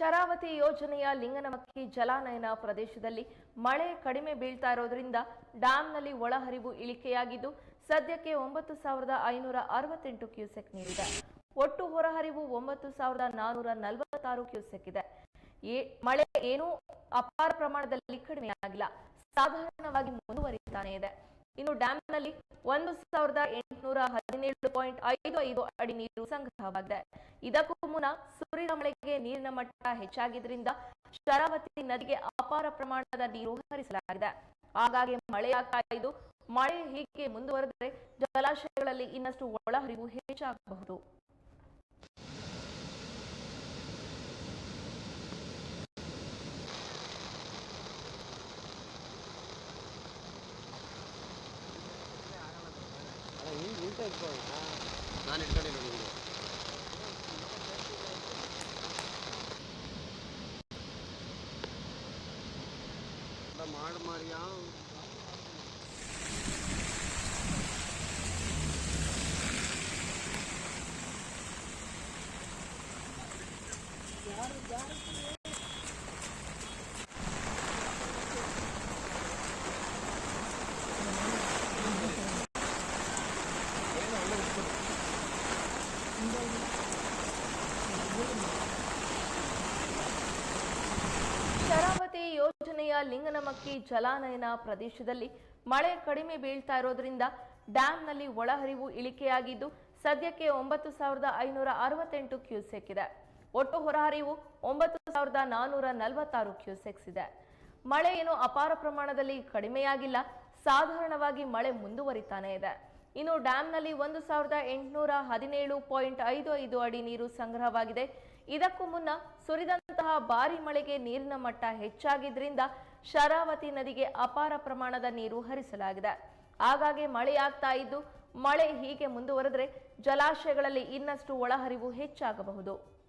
ಶರಾವತಿ ಯೋಜನೆಯ ಲಿಂಗನಮಕ್ಕಿ ಜಲಾನಯನ ಪ್ರದೇಶದಲ್ಲಿ ಮಳೆ ಕಡಿಮೆ ಬೀಳ್ತಾ ಇರೋದ್ರಿಂದ ಡ್ಯಾಂನಲ್ಲಿ ಒಳಹರಿವು ಇಳಿಕೆಯಾಗಿದ್ದು, ಸದ್ಯಕ್ಕೆ ಒಂಬತ್ತು ಸಾವಿರದ ಐನೂರ ಅರವತ್ತೆಂಟು ಕ್ಯೂಸೆಕ್ ನೀರಿದೆ. ಒಟ್ಟು ಹೊರಹರಿವು ಒಂಬತ್ತು ಸಾವಿರದ ನಾನೂರ ನಲವತ್ತಾರು ಕ್ಯೂಸೆಕ್ ಇದೆ. ಮಳೆ ಏನೂ ಅಪಾರ ಪ್ರಮಾಣದಲ್ಲಿ ಕಡಿಮೆಯಾಗಿಲ್ಲ. ಸಾಧಾರಣವಾಗಿ ಮುಂದುವರಿತಾನೆ ಇದೆ. ಇನ್ನು ಡ್ಯಾಂನಲ್ಲಿ ಒಂದು ಸಾವಿರದ ಎಂಟುನೂರ ಹದಿನೇಳು ಪಾಯಿಂಟ್ ಐದು ಐದು ಅಡಿ ನೀರು ಸಂಗ್ರಹವಾಗಿದೆ. ಇದಕ್ಕೂ ಮುನ್ನ ಸೂರ್ಯನ ಮಳೆಗೆ ನೀರಿನ ಮಟ್ಟ ಹೆಚ್ಚಾಗಿದ್ದರಿಂದ ಶರಾವತಿ ನದಿಗೆ ಅಪಾರ ಪ್ರಮಾಣದ ನೀರು ಹರಿಸಲಾಗಿದೆ. ಹಾಗಾಗಿ ಮಳೆಯಾಗ್ತಾ ಇದ್ದು, ಮಳೆ ಹೀಗೆ ಮುಂದುವರೆದರೆ ಜಲಾಶಯಗಳಲ್ಲಿ ಇನ್ನಷ್ಟು ಒಳಹರಿವು ಹೆಚ್ಚಾಗಬಹುದು. ನಾನು ಇಟ್ಕೊಂಡಿಲ್ಲ ನಿಮಗೆ ಮಾಡಿ ಮಾಡಿ ಯಾವ ಶರಾವತಿ ಲಿಂಗನಮಕ್ಕಿ ಜಲಾನಯನ ಪ್ರದೇಶದಲ್ಲಿ ಮಳೆ ಕಡಿಮೆ ಬೀಳ್ತಾ ಇರೋದ್ರಿಂದ ಡ್ಯಾಂನಲ್ಲಿ ಒಳಹರಿವು ಇಳಿಕೆಯಾಗಿದ್ದು, ಸದ್ಯಕ್ಕೆ ಒಂಬತ್ತು ಸಾವಿರದ ಐನೂರ ಅರವತ್ತೆಂಟು ಕ್ಯೂಸೆಕ್ ಇದೆ. ಒಟ್ಟು ಹೊರಹರಿವು ಒಂಬತ್ತು ಸಾವಿರದ ನಾನೂರ ನಲವತ್ತಾರು ಕ್ಯೂಸೆಕ್ಸ್ ಇದೆ. ಮಳೆ ಏನು ಅಪಾರ ಪ್ರಮಾಣದಲ್ಲಿ ಕಡಿಮೆಯಾಗಿಲ್ಲ, ಸಾಧಾರಣವಾಗಿ ಮಳೆ ಮುಂದುವರಿತಾನೆ ಇದೆ. ಇನ್ನು ಡ್ಯಾಂನಲ್ಲಿ ಒಂದು ಸಾವಿರದ ಎಂಟುನೂರ ಹದಿನೇಳು ಪಾಯಿಂಟ್ ಐದು ಐದು ಅಡಿ ನೀರು ಸಂಗ್ರಹವಾಗಿದೆ. ಇದಕ್ಕೂ ಮುನ್ನ ಸುರಿದಂತಹ ಭಾರಿ ಮಳೆಗೆ ನೀರಿನ ಮಟ್ಟ ಹೆಚ್ಚಾಗಿದ್ದರಿಂದ ಶರಾವತಿ ನದಿಗೆ ಅಪಾರ ಪ್ರಮಾಣದ ನೀರು ಹರಿಸಲಾಗಿದೆ. ಹಾಗಾಗಿ ಮಳೆಯಾಗ್ತಾ ಇದ್ದು ಮಳೆ ಹೀಗೆ ಮುಂದುವರೆದರೆ ಜಲಾಶಯಗಳಲ್ಲಿ ಇನ್ನಷ್ಟು ಒಳಹರಿವು ಹೆಚ್ಚಾಗಬಹುದು.